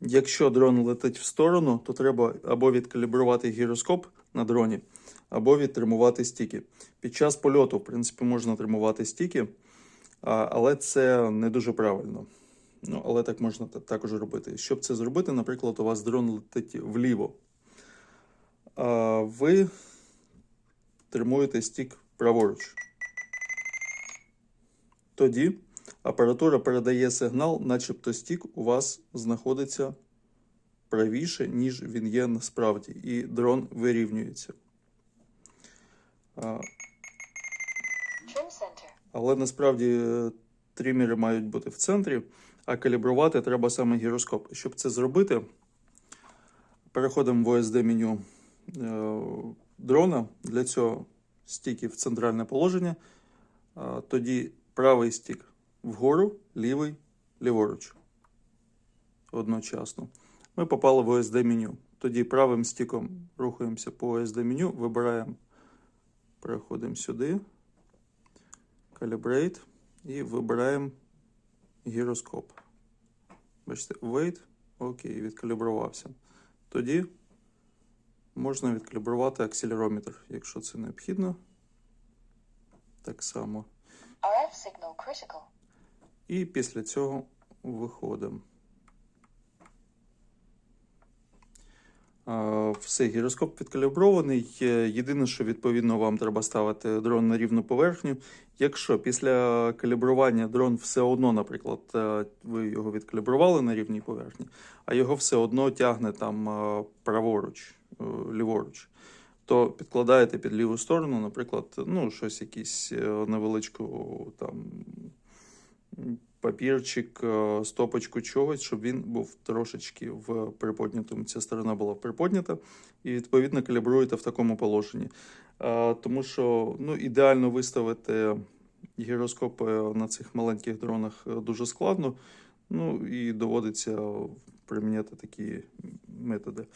Якщо дрон летить в сторону, то треба або відкалібрувати гіроскоп на дроні, або відтримувати стіки. Під час польоту, в принципі, можна тримувати стіки, але це не дуже правильно. Ну, але так можна також робити. Щоб це зробити, наприклад, у вас дрон летить вліво. А ви тримуєте стік праворуч. Тоді апаратура передає сигнал, начебто стік у вас знаходиться правіше, ніж він є насправді, і дрон вирівнюється. Але насправді е, трімери мають бути в центрі, а калібрувати треба саме гіроскоп. Щоб це зробити, переходимо в OSD меню е, дрона. Для цього стіки в центральне положення. Тоді правий стік вгору, лівий ліворуч. Одночасно. Ми попали в OSD меню. Тоді правим стіком рухаємося по OSD меню, вибираємо, переходимо сюди. Calibrate і вибираємо гіроскоп. Бачите, wait, окей, відкалібрувався. Тоді можна відкалібрувати акселерометр, якщо це необхідно. Так само. RF signal critical. І після цього виходимо. Все, гіроскоп відкалібрований. Е, Єдине, що відповідно вам треба ставити дрон на рівну поверхню. Якщо після калібрування дрон все одно, наприклад, е, ви його відкалібрували на рівній поверхні, а його все одно тягне там е, праворуч, ліворуч, то підкладаєте під ліву сторону, наприклад, ну, щось якісь невеличку там папірчик, е, стопочку чогось, щоб він був трошечки в приподнятому. Ця сторона була приподнята, і відповідно калібруєте в такому положенні. Е, Тому що ну, ідеально виставити гіроскопи на цих маленьких дронах е, дуже складно. Ну і доводиться приміняти такі методи.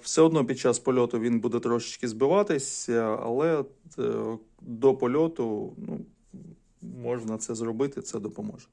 Все одно під час польоту він буде трошечки збиватись, е, але до польоту ну, можна це зробити, це допоможе.